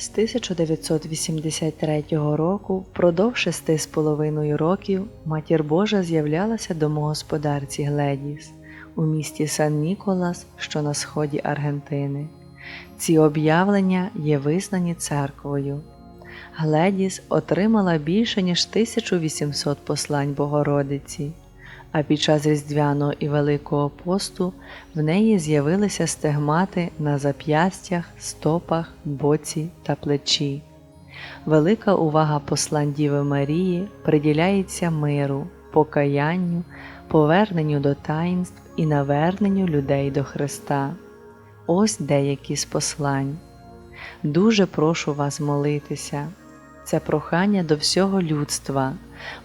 З 1983 року, впродовж шести з половиною років, Матір Божа з'являлася домогосподарці Гледіс у місті Сан Ніколас, що на сході Аргентини. Ці об'явлення є визнані церквою. Гледіс отримала більше ніж 1800 послань Богородиці, а під час Різдвяного і Великого посту в неї з'явилися стегмати на зап'ястях, стопах, боці та плечі. Велика увага послань Діви Марії приділяється миру, покаянню, поверненню до таїнств і наверненню людей до Христа. Ось деякі з послань. Дуже прошу вас молитися. Це прохання до всього людства.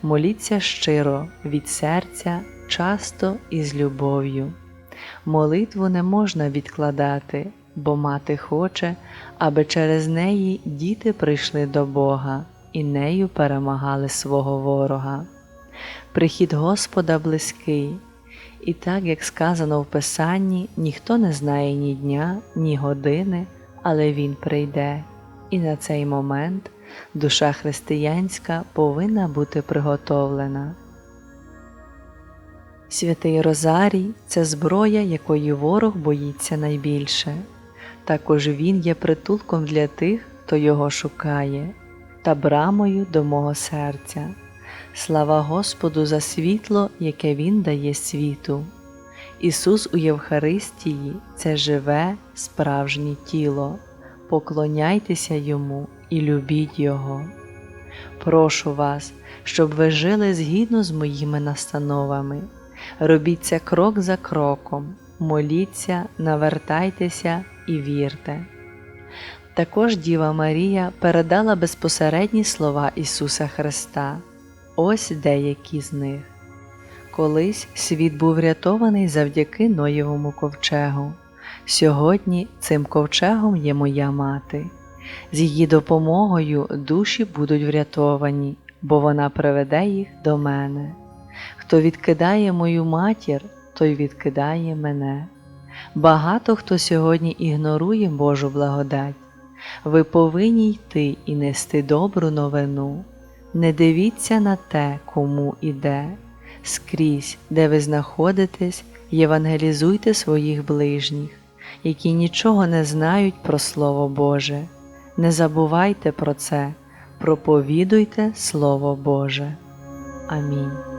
Моліться щиро, від серця, часто і з любов'ю. Молитву не можна відкладати, бо мати хоче, аби через неї діти прийшли до Бога і нею перемагали свого ворога. Прихід Господа близький, і так як сказано в Писанні, ніхто не знає ні дня, ні години, але Він прийде, і на цей момент душа християнська повинна бути приготовлена. Святий Розарій це зброя, якої ворог боїться найбільше. Також він є притулком для тих, хто його шукає, та брамою до мого серця. Слава Господу за світло, яке Він дає світу. Ісус у Євхаристії це живе, справжнє тіло. Поклоняйтеся Йому і любіть Його. Прошу вас, щоб ви жили згідно з моїми настановами. Робіть це крок за кроком, моліться, навертайтеся і вірте. Також Діва Марія передала безпосередні слова Ісуса Христа. Ось деякі з них. Колись світ був врятований завдяки Ноєвому ковчегу. Сьогодні цим ковчегом є моя мати. З її допомогою душі будуть врятовані, бо вона приведе їх до мене. Хто відкидає мою матір, той відкидає мене. Багато хто сьогодні ігнорує Божу благодать. Ви повинні йти і нести добру новину. Не дивіться на те, кому іде. Скрізь, де ви знаходитесь, євангелізуйте своїх ближніх, які нічого не знають про Слово Боже. Не забувайте про це, проповідуйте Слово Боже. Амінь.